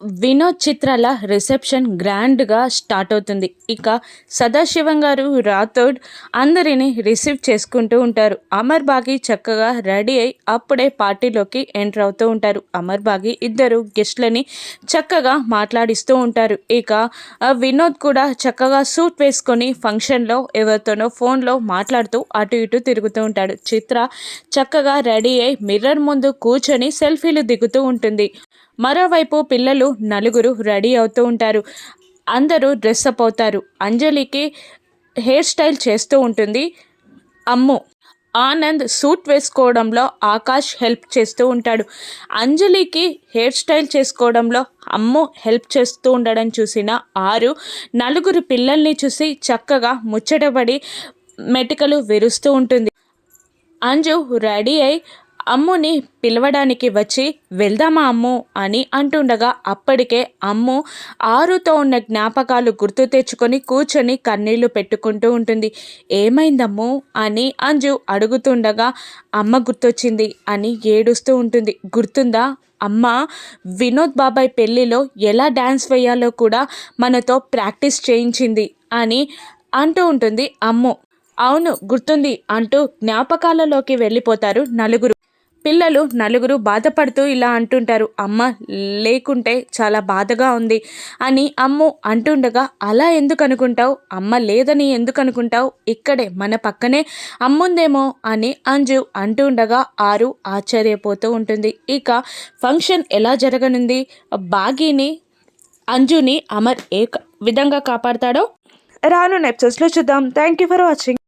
వినోద్ చిత్రాల రిసెప్షన్ గ్రాండ్గా స్టార్ట్ అవుతుంది. ఇక సదాశివం గారు రాథోడ్ అందరినీ రిసీవ్ చేసుకుంటూ ఉంటారు. అమర్ బాగి చక్కగా రెడీ అయి అప్పుడే పార్టీలోకి ఎంటర్ అవుతూ ఉంటారు. అమర్ బాగి ఇద్దరు గెస్ట్లని చక్కగా మాట్లాడిస్తూ ఉంటారు. ఇక ఆ వినోద్ కూడా చక్కగా సూట్ వేసుకొని ఫంక్షన్లో ఎవరితోనో ఫోన్లో మాట్లాడుతూ అటు ఇటు తిరుగుతూ ఉంటాడు. చిత్ర చక్కగా రెడీ అయి మిర్రర్ ముందు కూర్చొని సెల్ఫీలు దిగుతూ ఉంటుంది. మరోవైపు పిల్లలు నలుగురు రెడీ అవుతూ ఉంటారు. అందరూ డ్రెస్ అప్ అవుతారు. అంజలికి హెయిర్ స్టైల్ చేస్తూ ఉంటుంది. అమ్ము ఆనంద్ సూట్ వేసుకోవడంలో ఆకాష్ హెల్ప్ చేస్తూ ఉంటాడు. అంజలికి హెయిర్ స్టైల్ చేసుకోవడంలో అమ్ము హెల్ప్ చేస్తూ ఉండడం చూసిన ఆరు నలుగురు పిల్లల్ని చూసి చక్కగా ముచ్చటపడి మెటికలు విరుస్తూ ఉంటుంది. అంజు రెడీ అయి అమ్ముని పిలవడానికి వచ్చి వెళ్దామా అమ్ము అని అంటుండగా అప్పటికే అమ్ము ఆరుతో ఉన్న జ్ఞాపకాలు గుర్తు తెచ్చుకొని కూర్చొని కన్నీళ్ళు పెట్టుకుంటూ ఉంటుంది. ఏమైందమ్ము? అని అంజు అడుగుతుండగా అమ్మ గుర్తొచ్చింది అని ఏడుస్తూ ఉంటుంది. గుర్తుందా? అమ్మ వినోద్ బాబాయ్ పెళ్ళిలో ఎలా డ్యాన్స్ వేయాలో కూడా మనతో ప్రాక్టీస్ చేయించింది అని అంటూ ఉంటుంది అమ్ము. అవును గుర్తుంది అంటూ జ్ఞాపకాలలోకి వెళ్ళిపోతారు నలుగురు. పిల్లలు నలుగురు బాధపడుతూ ఇలా అంటుంటారు. అమ్మ లేకుంటే చాలా బాధగా ఉంది అని అమ్ము అంటుండగా అలా ఎందుకు అనుకుంటావు అమ్మ లేదని ఎందుకు అనుకుంటావు ఇక్కడే మన పక్కనే అమ్ముందేమో అని అంజు అంటుండగా ఆరు ఆశ్చర్యపోతూ ఉంటుంది. ఇక ఫంక్షన్ ఎలా జరగనుంది? బాగీని అంజుని అమర్ ఏ విధంగా కాపాడతాడో? రాను ఎపిసోడ్స్లో చూద్దాం. Thank you for watching